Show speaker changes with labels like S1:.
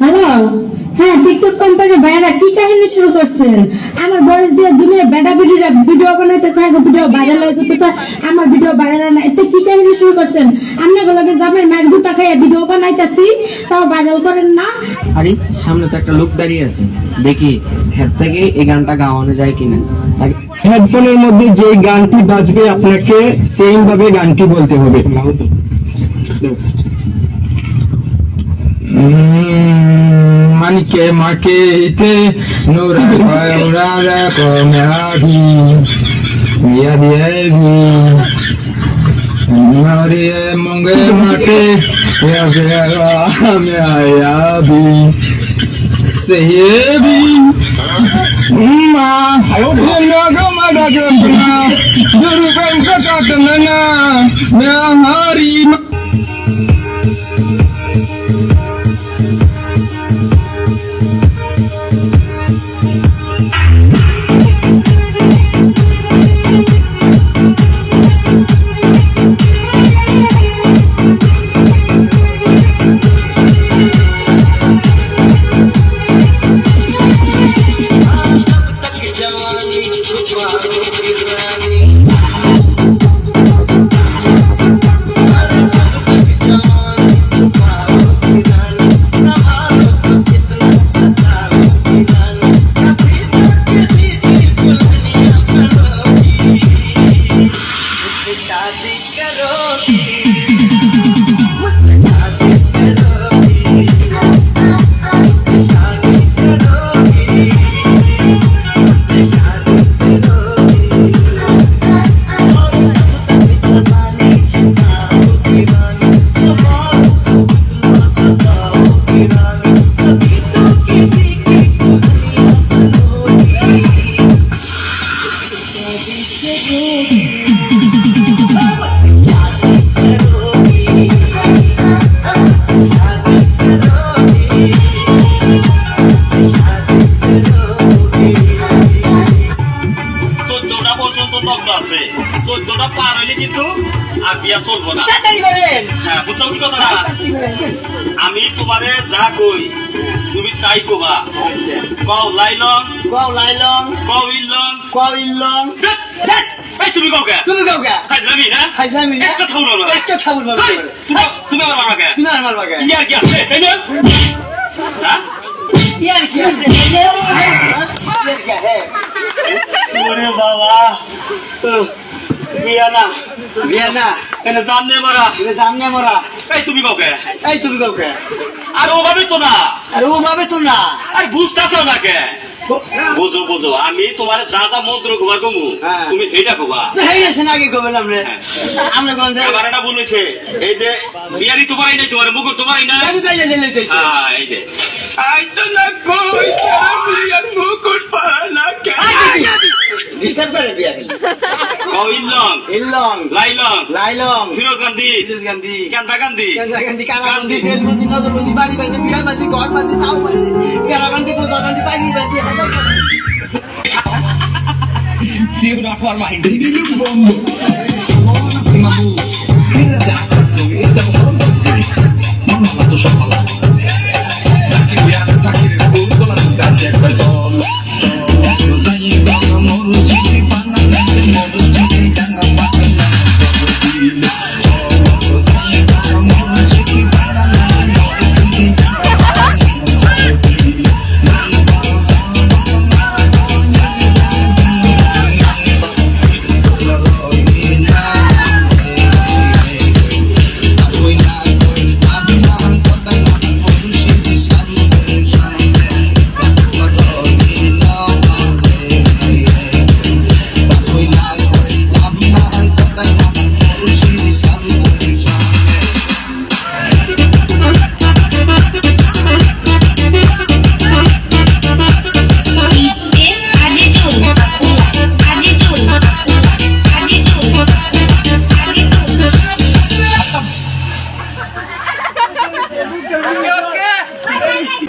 S1: Hello হ্যাঁ TikTok কোম্পানির ভাইরা কি কাহিনী শুরু করছেন? আমার বয়স দিয়ে দুনিয়া বেটা ভিডিওটা ভিডিও বানাইতে থাকে ভিডিও ভাইরাল হয়ে আমার ভিডিও ভাইরাল না। এতে কি কাহিনী শুরু করছেন? আমি গুলোকে জামের ম্যাট গুতা খাইয়ে ভিডিও বানাইতেছি তাও ভাইরাল করেন না।
S2: আরে সামনে তো একটা লোক দাঁড়িয়ে আছে। দেখি হেড থেকে এই গানটা গাওয়ানো যায় কিনা?
S3: হেডফোনের মধ্যে যে গানটি বাজবে আপনাকে সেম ভাবে গানটি বলতে হবে। मन के मके ते नूर नूर को नाभी मिया बिया भी मोरे मंगे मके या बेरा मिया या भी से ये
S4: भी उम्मा उम्मा को मदद करना दुर्गम कटना मैं हमारी চোদ্দটা চোদ্দটা পার হইলে কিন্তু। আর বিয়া চলবো না। হ্যাঁ বুঝছ কি কথাটা? আমি তোমারে যা কই তুমি তাই কবা। কও লাইলন।
S5: কও লাইলং
S4: কও ইল্লন।
S5: কও ইল্লং
S4: এই তুমি কও কে?
S5: তুমি কাউ কে?
S4: হাজলামি না
S5: হাইজামি না
S4: একটা থাউর না
S5: একটা খাবুর মারবে
S4: তুমি তুমি আমার মারবা কে?
S5: তুমি আর মারবা কে?
S4: ইয়ার কি আছে? তাই না? হ্যাঁ?
S5: ইয়ার কি আছে? ইয়ার কি? আছে
S4: ওরে বাবা। এনে মারা
S5: জামনে মরা।
S4: এই তুমি কও
S5: এই তুমি কাউ কে
S4: আর ওভাবে তো না।
S5: আর ও ভাবে তো না।
S4: আর বুঝতেছো না কে? বুঝো বুঝো আমি তোমার যা যা মন্ত্র কবা কমু।
S5: হ্যাঁ।
S4: তুমি এইটা কবা।
S5: হেই আগে আমরা
S4: এটা বলেছে এই যে বিয়ারি তোমারই নাই তোমার তোমারই না হ্যাঁ এই যে। আই তো না কই বিয়ার মুকুট পালা কে?
S5: ডিস্টার্ব করে বিয়া ও
S4: ইল্লং
S5: ইল্লং
S4: লাইলং
S5: লাইলং
S4: ফিরোজ গান্ধী
S5: ফিরোজ গান্ধী
S4: কান্দা গান্ধী কান্দা
S5: গান্ধী কালা গান্ধী জেলবন্দি নজরবন্দি বাড়ি বান্ধি বিড়াল বান্ধি ঘর বান্ধি তাও বান্ধি কেরা বান্ধি প্রজা বান্ধি বাহিনী বান্ধি See.